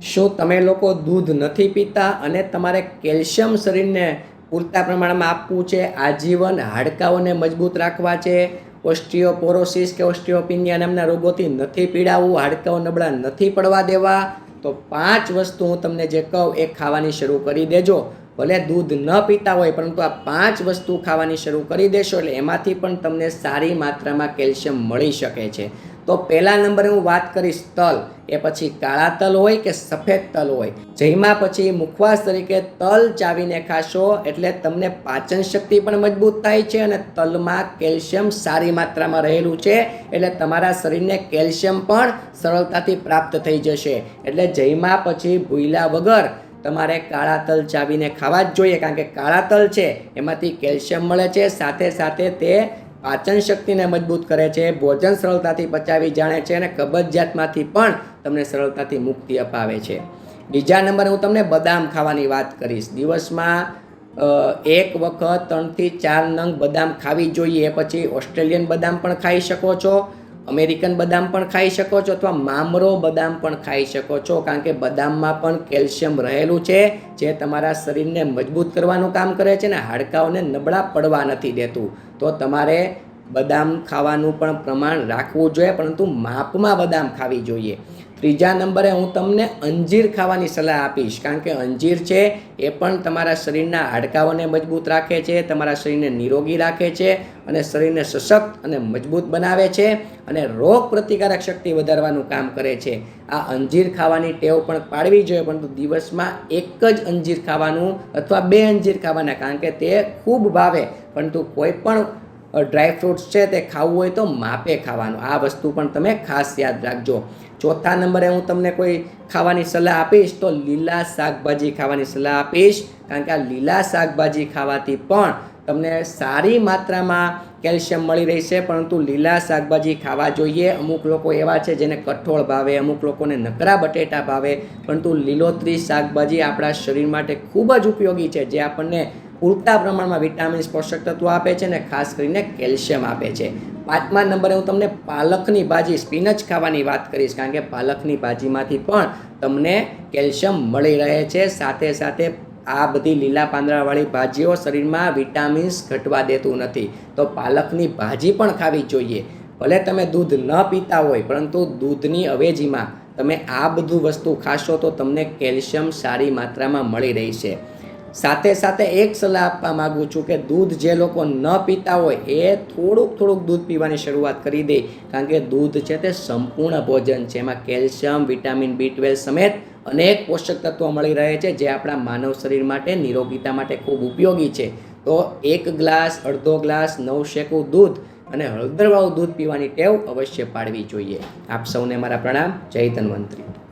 શું તમે લોકો દૂધ નથી પીતા અને તમારે કેલ્શિયમ શરીરને પૂરતા પ્રમાણમાં આપવું છે? આજીવન હાડકાઓને મજબૂત રાખવા છે? ઓસ્ટિયોપોરોસિસ કે ઓસ્ટિયોપિનિયા નામના રોગોથી નથી પીડાવવું હાડકાઓ નબળા નથી પડવા દેવા? તો પાંચ વસ્તુ હું તમને જે કહું એ ખાવાની શરૂ કરી દેજો. ભલે દૂધ ન પીતા હોય, પરંતુ આ પાંચ વસ્તુ ખાવાની શરૂ કરી દેશો એટલે એમાંથી પણ તમને સારી માત્રામાં કેલ્શિયમ મળી શકે છે. તો પહેલા નંબરે હું વાત કરીશ તલ. એ પછી કાળા તલ હોય કે સફેદ તલ હોય. જેમાં પછી મુખવાસ તરીકે તલ ચાવીને ખાશો એટલે તમને પાચન શક્તિ પણ મજબૂત થાય છે અને તલમાં કેલ્શિયમ સારી માત્રામાં રહેલું છે એટલે તમારા શરીરને કેલ્શિયમ પણ સરળતાથી પ્રાપ્ત થઈ જશે. એટલે જયમાં પછી ભૂયલા વગર તમારે કાળા તલ ચાવીને ખાવા જ જોઈએ કારણ કે કાળા તલ છે, એમાંથી કેલ્શિયમ મળે છે, સાથે સાથે તે પાચન શક્તિને મજબૂત કરે છે, ભોજન સરળતાથી પચાવી જાણે છે અને કબજિયાતમાંથી પણ તમને સરળતાથી મુક્તિ અપાવે છે. બીજા નંબરે હું તમને બદામ ખાવાની વાત કરીશ. દિવસમાં એક વખત ત્રણથી ચાર નંગ બદામ ખાવી જોઈએ, પછી ઓસ્ટ્રેલિયન બદામ પણ ખાઈ શકો છો. અમેરિકન બદામ પણ ખાઈ શકો છો અથવા મામરો બદામ પણ ખાઈ શકો છો, કારણ કે બદામમાં પણ કેલ્શિયમ રહેલું છે, જે તમારા શરીરને મજબૂત કરવાનું કામ કરે છે ને હાડકાઓને નબળા પડવા નથી દેતું. તો તમારે બદામ ખાવાનું પણ પ્રમાણ રાખવું જોઈએ, પરંતુ માપમાં બદામ ખાવી જોઈએ. ત્રીજા નંબરે હું તમને અંજીર ખાવાની સલાહ આપીશ. કારણ કે અંજીર છે, એ પણ તમારા શરીરના હાડકાઓને મજબૂત રાખે છે, તમારા શરીરને નિરોગી રાખે છે અને શરીરને સશક્ત અને મજબૂત બનાવે છે અને રોગ પ્રતિકારક શક્તિ વધારવાનું કામ કરે છે. આ અંજીર ખાવાની ટેવ પણ પાડવી જોઈએ, પરંતુ દિવસમાં એક જ અંજીર ખાવાનું અથવા બે અંજીર ખાવાના, કારણ કે તે ખૂબ ભાવે. પરંતુ કોઈ પણ ડ્રાય ફ્રૂટ્સ છે તે ખાવું હોય તો માપે ખાવાનું. આ વસ્તુ પણ તમે ખાસ યાદ રાખજો. ચોથા નંબરે હું તમને કોઈ ખાવાની સલાહ આપીશ તો લીલા શાકભાજી ખાવાની સલાહ આપીશ. કારણ કે આ લીલા શાકભાજી ખાવાથી પણ તમને સારી માત્રામાં કેલ્શિયમ મળી રહેશે. પરંતુ લીલા શાકભાજી ખાવા જોઈએ. અમુક લોકો એવા છે જેને કઠોળ ભાવે, અમુક લોકોને નકરા બટેટા ભાવે. પરંતુ લીલોતરી શાકભાજી આપણા શરીર માટે ખૂબ જ ઉપયોગી છે. જે આપણને પૂરતા પ્રમાણમાં વિટામિન્સ પોષક તત્વો આપે છે અને ખાસ કરીને કેલ્શિયમ આપે છે. પાંચમા નંબરે હું તમને પાલકની ભાજી, સ્પિનચ ખાવાની વાત કરીશ, કારણ કે પાલકની ભાજીમાંથી પણ તમને કેલ્શિયમ મળી રહે છે. સાથે સાથે આ બધી લીલા પાંદડાવાળી ભાજીઓ શરીરમાં વિટામિન્સ ઘટવા દેતું નથી. તો પાલકની ભાજી પણ ખાવી જોઈએ. ભલે તમે દૂધ ન પીતા હોય, પરંતુ દૂધની અવેજીમાં તમે આ બધું વસ્તુ ખાશો તો તમને કેલ્શિયમ સારી માત્રામાં મળી રહેશે. સાથે સાથે એક સલાહ આપવા માગું છું કે દૂધ જે લોકો ન પીતા હોય એ થોડુંક થોડુંક દૂધ પીવાની શરૂઆત કરી દે. કારણ કે દૂધ છે તે સંપૂર્ણ ભોજન છે. એમાં કેલ્શિયમ, વિટામિન, બી ટ્વેલ્વ સમેત અનેક પોષક તત્વો મળી રહે છે જે આપણા માનવ શરીર માટે, નિરોગીતા માટે ખૂબ ઉપયોગી છે. તો એક ગ્લાસ, અડધો ગ્લાસ, નવ શેકું દૂધ અને હળદરવાળું દૂધ પીવાની ટેવ અવશ્ય પાડવી જોઈએ. આપ સૌને મારા પ્રણામ. જય ધન્વંતરી.